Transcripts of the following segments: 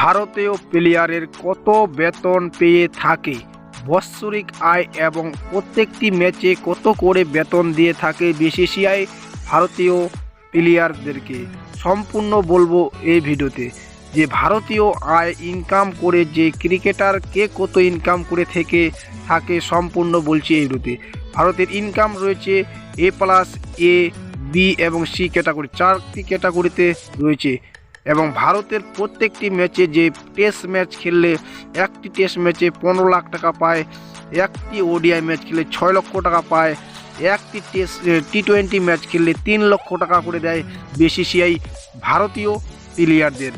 ভারতীয় প্লেয়ারের কত বেতন পেয়ে থাকে? বাৎসরিক আয় এবং প্রত্যেকটি ম্যাচে কত করে বেতন দিয়ে থাকে বিসিসিআই ভারতীয় প্লেয়ারদেরকে? সম্পূর্ণ বলব এই ভিডিওতে যে ভারতীয় আয় ইনকাম করে যে ক্রিকেটার কে কত ইনকাম করে থেকে থাকে সম্পূর্ণ বলছি এই ভিডিওতে। ভারতের ইনকাম রয়েছে এ প্লাস এ বি এবং সি ক্যাটাগরি চারটি ক্যাটাগরিতে রয়েছে। এবং ভারতের প্রত্যেকটি ম্যাচে যে টেস্ট ম্যাচ খেললে, একটি টেস্ট ম্যাচে পনেরো লাখ টাকা পায়, একটি ওডিআই ম্যাচ খেললে ছয় লক্ষ টাকা পায়, একটি টেস্ট টি টোয়েন্টি ম্যাচ খেললে তিন লক্ষ টাকা করে দেয় বিসিসিআই ভারতীয় প্লেয়ারদের।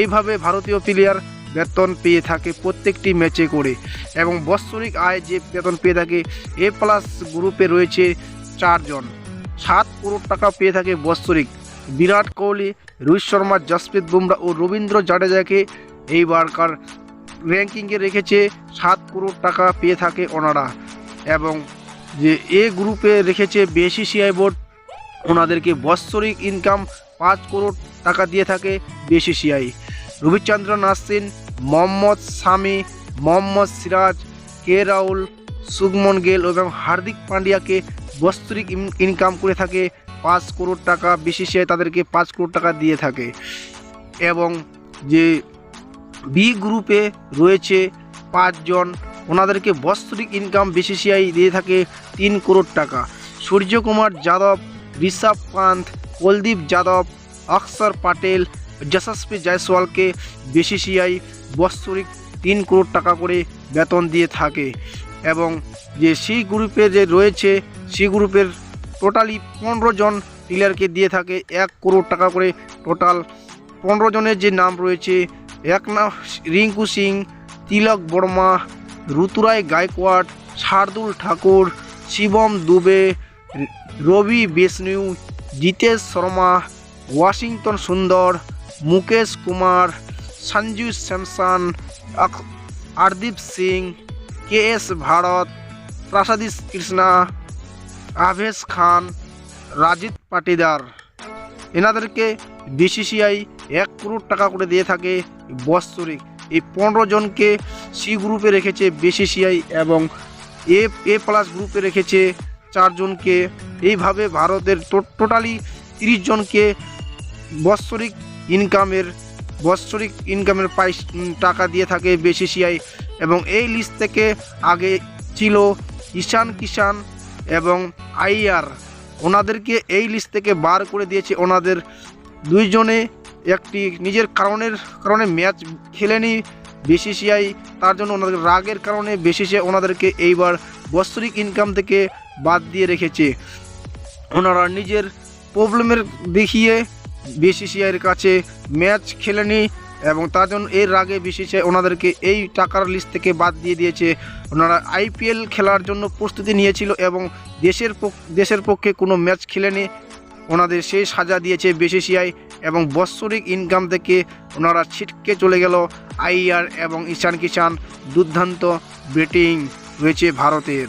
এইভাবে ভারতীয় প্লেয়ার বেতন পেয়ে থাকে প্রত্যেকটি ম্যাচে করে এবং বৎসরিক আয় যে বেতন পেয়ে থাকে, এ প্লাস গ্রুপে রয়েছে চারজন। সাত করোড় টাকা পেয়ে থাকে বাৎসরিক। বিরাট কোহলি, রোহিত শর্মা, জসপ্রীত বুমরা ও রবীন্দ্র জাডেজাকে এইবারকার র্যাঙ্কিংয়ে রেখেছে সাত করোড় টাকা পেয়ে থাকে ওনারা। এবং যে এ গ্রুপে রেখেছে বিসিসিআই বোর্ড ওনাদেরকে বৎসরিক ইনকাম পাঁচ করোড় টাকা দিয়ে থাকে বিসিসিআই রবিচন্দ্রন আশ্বিন মোহাম্মদ সামি মোহাম্মদ সিরাজ, কে রাহুল, শুভমন গেল এবং হার্দিক পান্ডিয়াকে বাৎসরিক ইন- ইনকাম করে থাকে পাঁচ করোড় টাকা বিসিসিআই তাদেরকে পাঁচ করোড় টাকা দিয়ে থাকে। এবং যে বি গ্রুপে রয়েছে পাঁচজন, ওনাদেরকে বাৎসরিক ইনকাম বিসিসিআই দিয়ে থাকে তিন করোড় টাকা। সূর্যকুমার যাদব, ঋষভ পান্থ, কুলদীপ যাদব, অক্ষর পাটেল, যশস্বী জয়সওয়ালকে বিসিসিআই বাৎসরিক তিন করোড় টাকা করে বেতন দিয়ে থাকে। এবং যে সি গ্রুপে যে রয়েছে সি গ্রুপের টোটালি পনেরো জন প্লেয়ারকে দিয়ে থাকে, এক করোড় টাকা করে টোটাল পনেরো জনের যে নাম রয়েছে এক নাম Rinku Singh, Tilak Varma Ruturaj Gaikwad Shardul Thakur, Shivam Dube, Ravi Bishnoi Jitesh Sharma, Washington Sundar, Mukesh Kumar, Sanju Samson Arshdeep Singh, K S Bharat Prasidh Krishna Avesh Khan, Rajat Patidar. এনাদেরকে BCCI এক করোড় টাকা করে দিয়ে থাকে বাৎসরিক এই পনেরো জনকে C গ্রুপে রেখেছে বিসিসিআই এবং এ এ প্লাস গ্রুপে রেখেছে চারজনকে এইভাবে ভারতের টোটালি তিরিশ জনকে বাৎসরিক ইনকামের বাৎসরিক ইনকামের পাইস টাকা দিয়ে থাকে বিসিসিআই এবং এই লিস্ট থেকে আগে ছিল ঈশান কিষান এবং আইয়ার ওনাদেরকে এই লিস্ট থেকে বার করে দিয়েছে। ওনাদের দুইজনে একটি নিজের কারণের কারণে ম্যাচ খেলেনি বিসিসিআই তার জন্য ওনাদের রাগের কারণে বিসিসিআই ওনাদেরকে এইবার বাৎসরিক ইনকাম থেকে বাদ দিয়ে রেখেছে। ওনারা নিজের প্রবলেমের দেখিয়ে বিসিসিআইয়ের কাছে ম্যাচ খেলেনি। এবং তার জন্য এর আগে বিসিসিআই ওনাদেরকে এই টাকার লিস্ট থেকে বাদ দিয়ে দিয়েছে। ওনারা আইপিএল খেলার জন্য প্রস্তুতি নিয়েছিল এবং দেশের দেশের পক্ষে কোনো ম্যাচ খেলেনি। ওনাদের সেই সাজা দিয়েছে বিসিসিআই এবং বৎসরিক ইনকাম থেকে ওনারা ছিটকে চলে গেল আইআর এবং ঈশান কিষান দুর্দান্ত ব্যাটিং রয়েছে ভারতের।